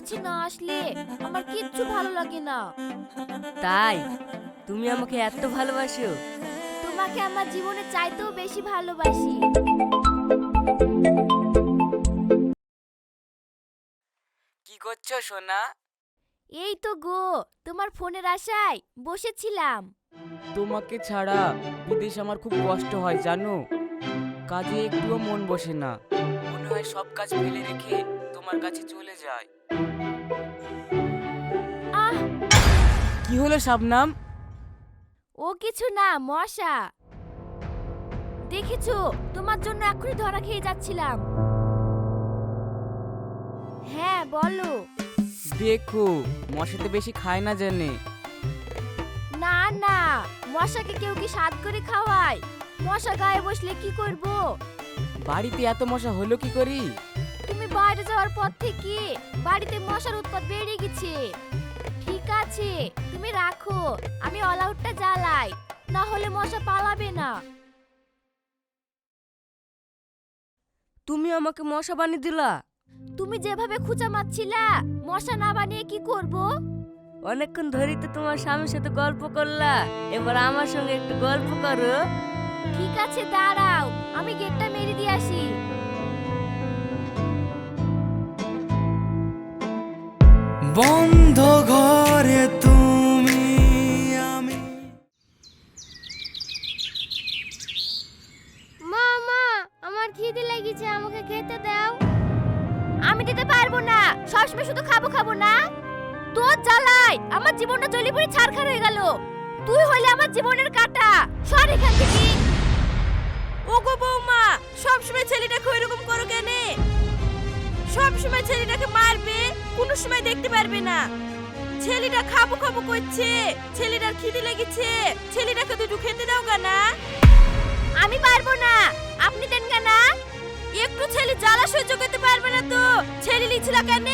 কাছে না আসলে আমার কিচ্ছু ভালো লাগে না। তাই? তুমি আমাকে এত ভালোবাসো। তোমাকে আমার জীবনে চাইতেও বেশি ভালোবাসি। কি করছ সোনা? এই তো গো তোমার ফোনের আশায় বসেছিলাম। তোমাকে ছাড়া বিদেশ আমার খুব কষ্ট হয় জানো? কাজে একটুও মন বসে না। মনে হয় সব কাজ ফেলে রেখে তোমার কাছে চলে যায়। আহ! কি হলো শাবনাম? ও কিছু না মশা। দেখেছ তোমার জন্য এখনই ধরা খেয়ে যাচ্ছিলাম। হ্যাঁ বলো। দেখো মশাতে বেশি খায় না জানে। না না মশাকে কেউ কি স্বাদ করে খাওয়ায়? মশা গায়ে বসলে কি করব? বাড়িতে এত মশা হলো কি করি? বাইরে যাওয়ার পর থেকে বাড়িতে মশার উৎপাত বেড়ে গেছে। ঠিক আছে তুমি রাখো আমি অল আউটটা জ্বালাই না হলে মশা পালাবে না। তুমি আমাকে মশা বানিয়ে দিলা? তুমি যেভাবে খুঁচা মারছিলা মশা না বানিয়ে কি করব? অনেকক্ষণ ধরেই তো তোমার স্বামীর সাথে গল্প করলা এবার আমার সঙ্গে একটু গল্প করো। ঠিক আছে দাঁড়াও আমি গেটটা মেরে দিয়ে আসি। বন্ধ ঘরে তুমি আমি। মা মা আমার খিদে লেগেছে আমাকে খেতে দাও। আমি দিতে পারব না সবসময় শুধু খাব খাব না। তোর জ্বালাই আমার জীবনটা জ্বলি পুড়ে ছারখার হয়ে গেল। তুই হলে আমার জীবনের কাটা। সর এখান থেকে। ওগো বৌমা সবসময় ছেলেটাকে ওইরকম করো কেন? সবসময় ছেলেটাকে মারবে? কোনো সময় দেখতে পারবে না। ছেলেটা খাব খাব করছে। ছেলেটার খিদে লেগেছে। ছেলেটাকে দুটো খেতে দাও না আমি পারব না। আপনি দেন না একটু ছেলে জ্বালা সহ্য করতে পারবে না তো। ছেলে লিছিল কেন?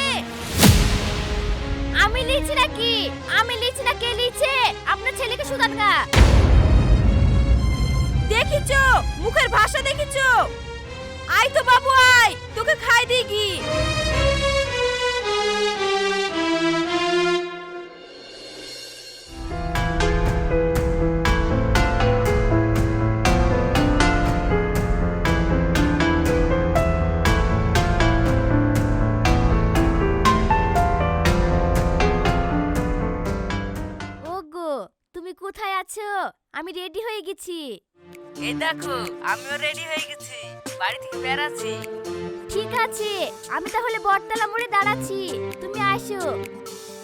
আমি লিখছি নাকি? আমি লিখছি না কে লিখছে আপনার ছেলেকে সুদান গা। দেখিছো? মুখের ভাষা দেখিছো? আই তো বাবু, আয়। তোকে খাই দিগি এই দেখো আমিও রেডি হয়ে গেছি। বাড়ি থেকে বেরাচ্ছি ঠিক আছে আমি তাহলে বটতলা মোড়ে দাঁড়াচ্ছি। তুমি আসো।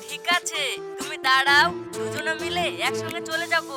ঠিক আছে তুমি দাঁড়াও দুজনে মিলে একসঙ্গে চলে যাব।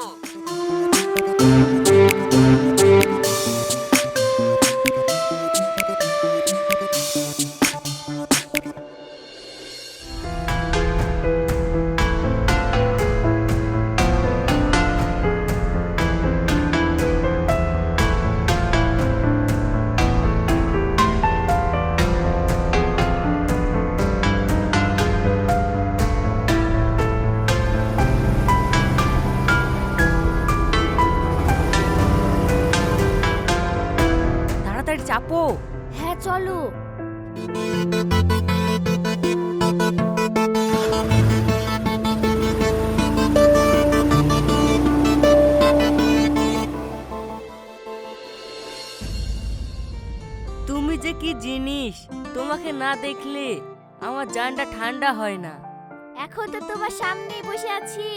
হ্যাঁ চলো। তুমি যে কি জিনিস তোমাকে না দেখলে আমার জানটা ঠান্ডা হয় না। এখন তো তোমার সামনেই বসে আছি।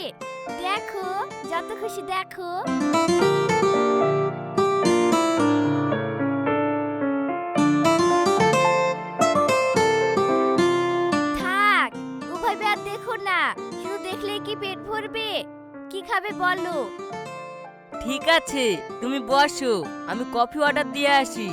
দেখো যত খুশি দেখো। না, শুধু দেখলে কি পেট ভরবে? কি খাবে বলো? ঠিক আছে, তুমি বসো, আমি কফি অর্ডার দিয়ে আসি।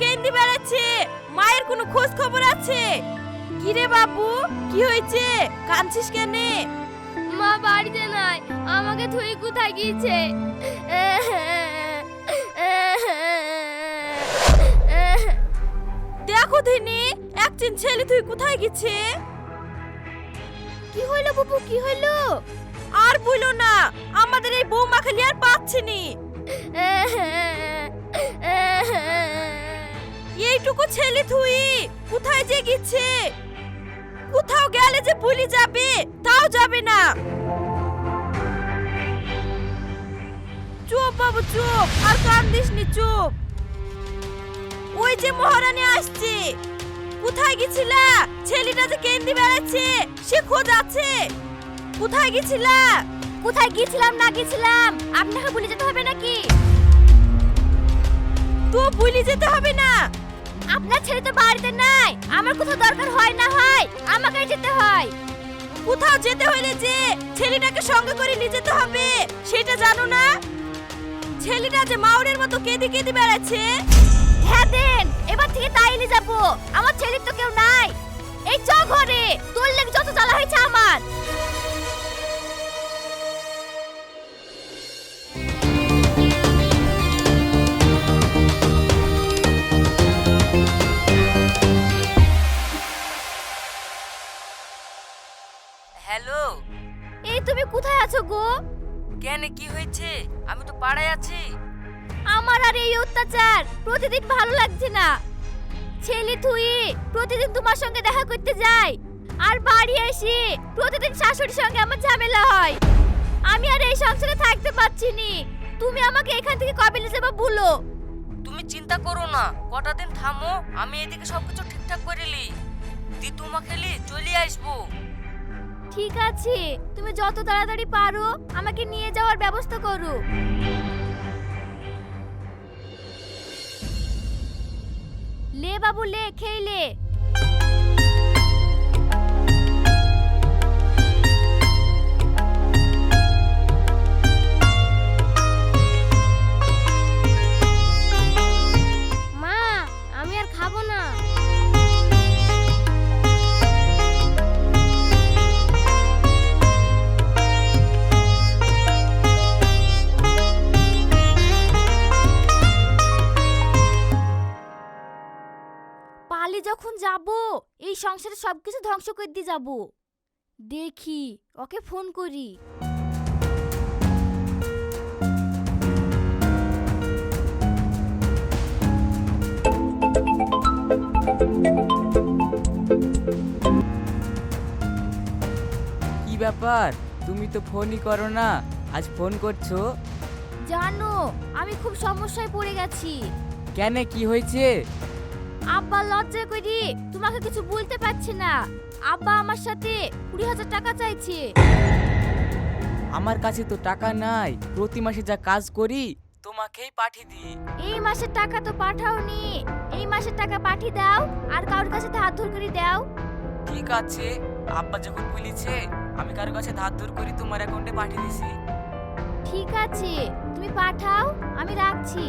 কেন্দি বেড়াচ্ছে মায়ের কোনো খোঁজ খবর আছে? কিরে বাবু কি হয়েছে? কাঁদছিস কেনে? মা বাড়িতে নাই আমাকে থুই কোথায় গিয়েছে? দেখো দিনি একদিন ছেলে তুই কোথায় গেছে? কি হইল বুবু কি হইল? আর বইলো না আমাদের এই বৌমা খালি আর পাচ্ছে নি। এইটুকু ছেলে তুই কোথায় যে গেছে? কোথাও গেলে যে ভুলে যাবে তাও যাবে না। চুপ বাবু চুপ আর কান্দিস নি চুপ। ওই যে মহারানী আসছে। কোথায় গেছিলা? ছেলেটা যে কেন্দি বেড়াচ্ছে সে খোঁজ আছে। কোথায় গেছিলা? কোথায় গিয়েছিলাম না গিয়েছিলাম আপনাকে ভুলে যেতে হবে নাকি? তো ভুলে যেতে হবে না। আপনার ছেলে তো বাড়িতে নাই। আমার কোথাও দরকার হয় না হয়। আমাকে যেতে হয়। কোথাও যেতে হলে যে ছেলেটাকে সঙ্গে করে নিয়ে যেতে হবে সেটা জানো না? ছেলেটা যে মাউরের মতো কেঁদে কেঁদে বেড়াচ্ছে। হ্যাঁ দেন। এবার থেকে তাই নিয়ে যাব। আমার ছেলের তো কেউ নাই। এই চ ঘরে। তোর লেগে যত জ্বালা হয়েছে আমার। কোথায় আছো গো? কেন কি হয়েছে? আমি তো পাড়ায় আছি। আমার আর এই অত্যাচার প্রতিদিন ভালো লাগছে না। ছেলে তুই প্রতিদিন তোমার সঙ্গে দেখা করতে যায় আর বাড়ি এসে প্রতিদিন শাশুড়ির সঙ্গে আমার ঝামেলা হয়। আমি আর এই সংসারে থাকতে পারছি নি। তুমি আমাকে এখান থেকে কবে নিয়ে যাবে বলো? তুমি চিন্তা করো না। কটা দিন থামো আমি এদিকে সবকিছু ঠিকঠাক করে লি দি তোমাকে লি চলে আসব। ঠিক আছে। তুমি যত তাড়াতাড়ি পারো, আমাকে নিয়ে যাওয়ার ব্যবস্থা করো। লে বাবু, লে, খেয়ে লে। পালে যখন যাব এই সংসারে সবকিছু ধ্বংস করে দিয়ে যাব। দেখি ওকে ফোন করি। কি ব্যাপার? তুমি তো ফোনই করো না আজ ফোন করছ? জানো আমি খুব সমস্যায় পড়ে গেছি। কেন কি হয়েছে? আব্বা লজ্জা করি তোমাকে কিছু বলতে পারছে না। আব্বা আমার সাথে কুড়ি হাজার টাকা চাইছে। আমার কাছে তো টাকা নাই প্রতি মাসে যা কাজ করি তোমাকেই পাঠিয়ে দিই। এই মাসের টাকা তো পাঠাওনি এই মাসের টাকা পাঠিয়ে দাও আর কারোর কাছে ধার ধর করে দাও। ঠিক আছে আব্বা যখন বলেছে আমি কারও কাছে ধার ধর করি তোমার অ্যাকাউন্টে পাঠিয়ে দিছি। ঠিক আছে তুমি পাঠাও আমি রাখছি।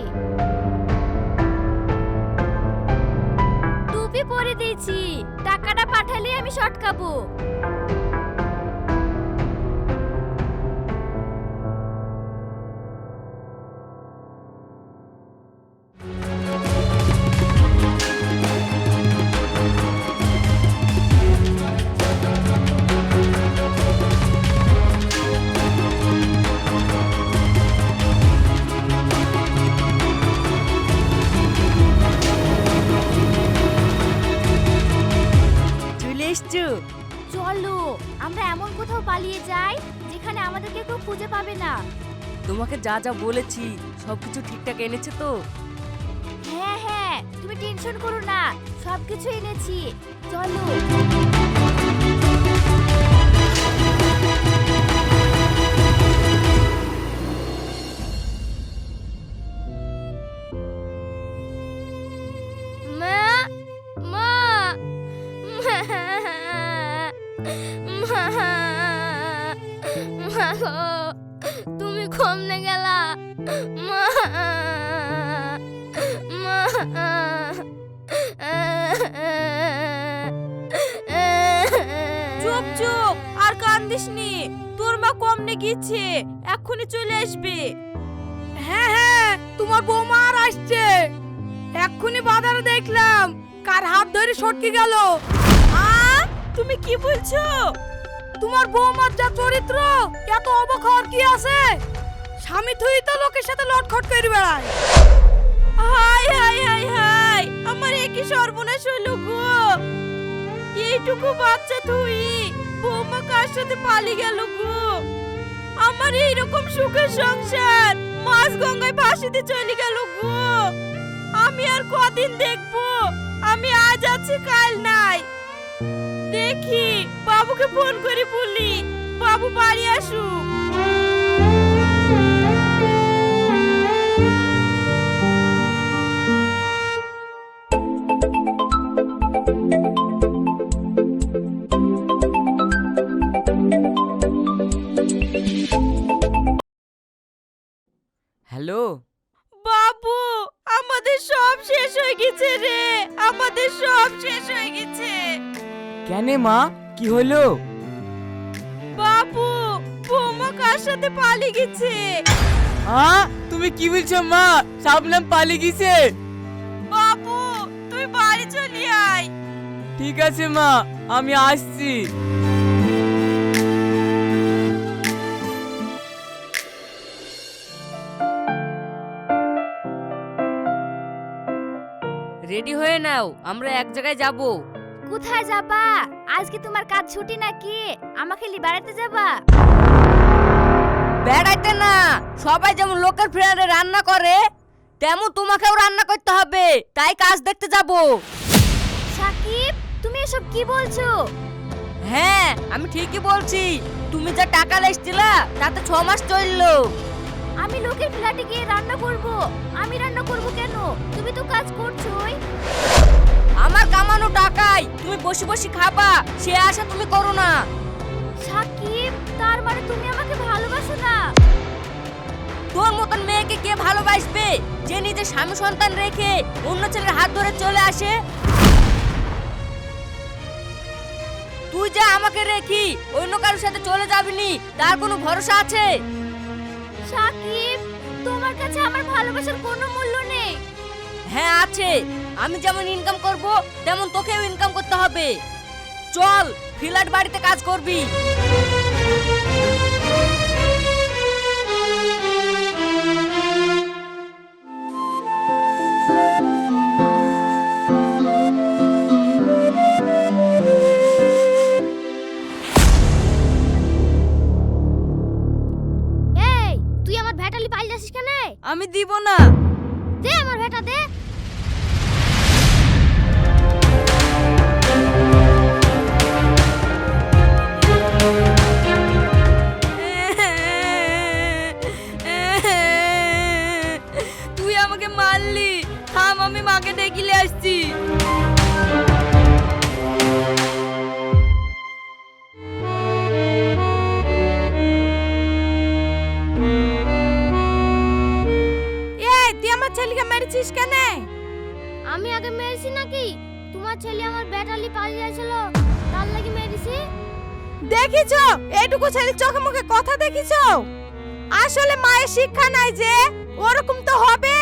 পরে দিয়েছি। টাকাটা পাঠালে আমি শর্ট চলে খুঁজে পাবে না। তোমাকে যা যা বলেছি সবকিছু ঠিকঠাক এনেছে তো? হ্যাঁ হ্যাঁ তুমি টেনশন করো না সবকিছু এনেছি। চলো। মা চুপ চুপ, আর কান্দিস নি তোর মা কম নে গিয়েছে, এক্ষুনি চলে আসবে। হ্যাঁ হ্যাঁ তোমার বৌমা আর আসছে। এক্ষুনি বাজারে দেখলাম, কার হাত ধরে সটকে গেল। আ তুমি কি বলছো? তোমার বৌমার যা চরিত্র, এত অবাক হওয়ার কি আছে? স্বামী থুই লোকের সাথে লটখট করে বেড়ায়। হাই হাই হাই হাই, আমার একই সর্বনাশ হইল গো। এইটুকু বাচ্চা তুই, বৌমা কার সাথে পালিয়ে গেল গো? আমার এইরকম সুখের সংসার মাছ গঙ্গায় ভাসিতে চলে গেল গো। আমি আর কদিন দেখব, আমি আজ আছি, কাল নাই। দেখি, বাবুকে ফোন করে বলি, বাবু বাড়ি আসুক। হ্যালো বাবু আমাদের সব শেষ হয়ে গেছে রে। আমাদের সব শেষ হয়ে গেছে। কেন মা? কি হলো? বাবু বৌমা কার সাথে পালিয়ে গেছে? আ? তুমি কি বলছো মা? সাবনাম পালিয়ে গেছে। বাবু তুই বাড়ি চলে আয়। ঠিক আছে মা আমি আসছি। হয়ে নাও আমরা এক জায়গায় যাব। কোথায় যাবা? আজকে তোমার কাজ ছুটি নাকি? আমাকে লি বেড়াতে যাবা? বেড়াইতে না সবাই যেমন লোকের ফ্রেন্ডে রান্না করে তেমন তোমাকেও রান্না করতে হবে তাই কাজ দেখতে যাব। সাকিব তুমি এসব কি বলছো? হ্যাঁ আমি ঠিকই বলছি তুমি যা টাকা লেসছিলা তাতে ছ মাস চলল। আমি লোকের ফ্ল্যাটে গিয়ে রান্না করব। আমি রান্না করব কেন? তুমি তো কাজ করছোই আমার কামানো টাকায় তুমি বসে বসে খাবা সে আশা তুমি করো না। সাকিব তার মানে তুমি আমাকে ভালোবাসো না। তোর মতন মেয়েকে কে ভালোবাসবে? যে নিজের স্বামী সন্তান রেখে অন্য ছেলের হাত ধরে চলে আসে? তুই যা আমাকে রেখি অন্য কারোর সাথে চলে যাবিনি তার কোনো ভরসা আছে? সাকিব, তোমার কাছে আমার ভালোবাসার কোনো মূল্য নেই। হ্যাঁ আছে। আমি যেমন ইনকাম করব, তেমন তোকেও ইনকাম করতে হবে। চল ফিলাট বাড়িতে কাজ করবি। ভ্যাটালি পাল যাচ্ছিস কেন? আমি দিব না। দে আমার ভ্যাটা দে। তুই আমাকে মারলি। থাম আমি মাকে ডেকিলে আসছি। আমার ছেলেকে মেরেছিস কেন? আমি আগে মেরেছি নাকি? তোমার ছেলে আমার ব্যাটালি পালিয়ে যাচ্ছিল তার লাগি মেরেছি? দেখিছো? এইটুকু ছেলে চোখে মুখে কথা দেখিছো? আসলে মায়ের শিক্ষা নাই যে ওরকম তো হবে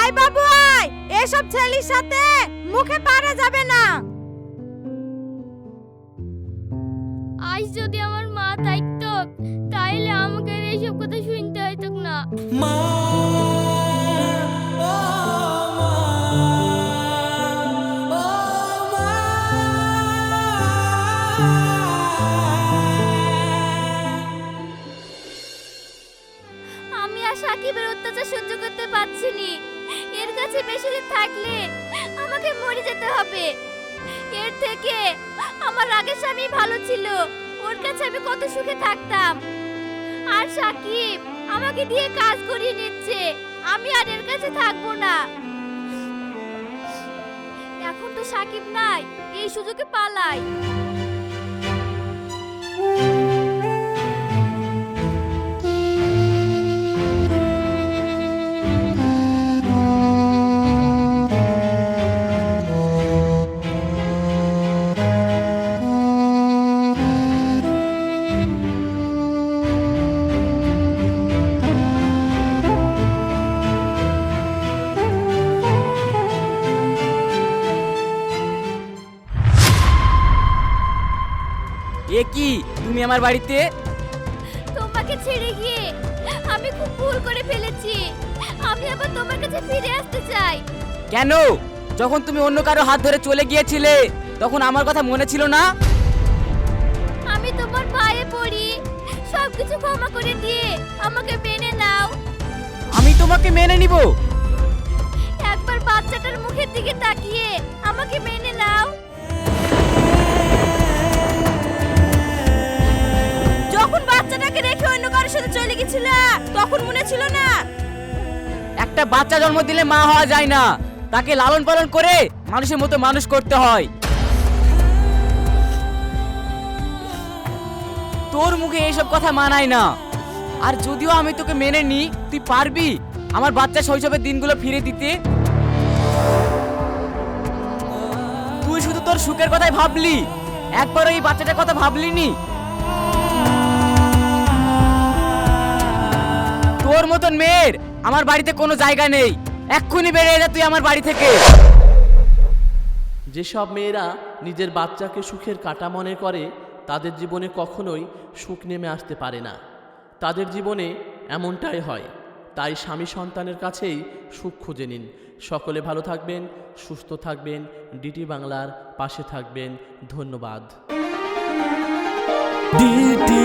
আয় বাবু আয়। এসব ছেলের সাথে মুখে পারা যাবে না। আজ যদি আমার মা থাকতো তাইলে আমাকে এইসব কথা শুনতে হইতো না। মা! সাকিব নাই এই সুযোগে পালাই। তুমি আমার বাড়িতে? তোমাকে ছেড়ে গিয়ে আমি খুব ভুল করে ফেলেছি। আমি আবার তোমার কাছে ফিরে আসতে চাই। কেন? যখন তুমি অন্য কারও হাত ধরে চলে গিয়েছিলে তখন আমার কথা মনে ছিল না? আমি তোমার পায়ে পড়ি। সবকিছু ক্ষমা করে দিয়ে আমাকে মেনে নাও। আমি তোমাকে মেনে নিব। একবার বাচ্চাটার মুখের দিকে তাকিয়ে আমাকে মেনে নাও। গেছিল তখন মনে ছিল না। একটা বাচ্চা জন্ম দিলে মা হওয়া যায় না। তাকে লালন পালন করে মানুষের মতো মানুষ করতে হয়। তোর মুখে এইসব কথা মানায় না। আর যদিও আমি তোকে মেনে নি তুই পারবি আমার বাচ্চা শৈশবের দিনগুলো ফিরে দিতে। তুই শুধু তোর সুখের কথাই ভাবলি। একবার ওই বাচ্চাটার কথা ভাবলি নি তোর মতন মেয়ের আমার বাড়িতে কোনো জায়গা নেই। এক্ষুনি বেরিয়ে যা তুই আমার বাড়ি থেকে। যেসব মেয়েরা নিজের বাচ্চাকে সুখের কাটা মনে করে তাদের জীবনে কখনোই সুখ নেমে আসতে পারে না। তাদের জীবনে এমনটাই হয়। তাই স্বামী সন্তানের কাছেই সুখ খুঁজে নিন। সকলে ভালো থাকবেন সুস্থ থাকবেন ডিটি বাংলার পাশে থাকবেন। ধন্যবাদ। ডিটি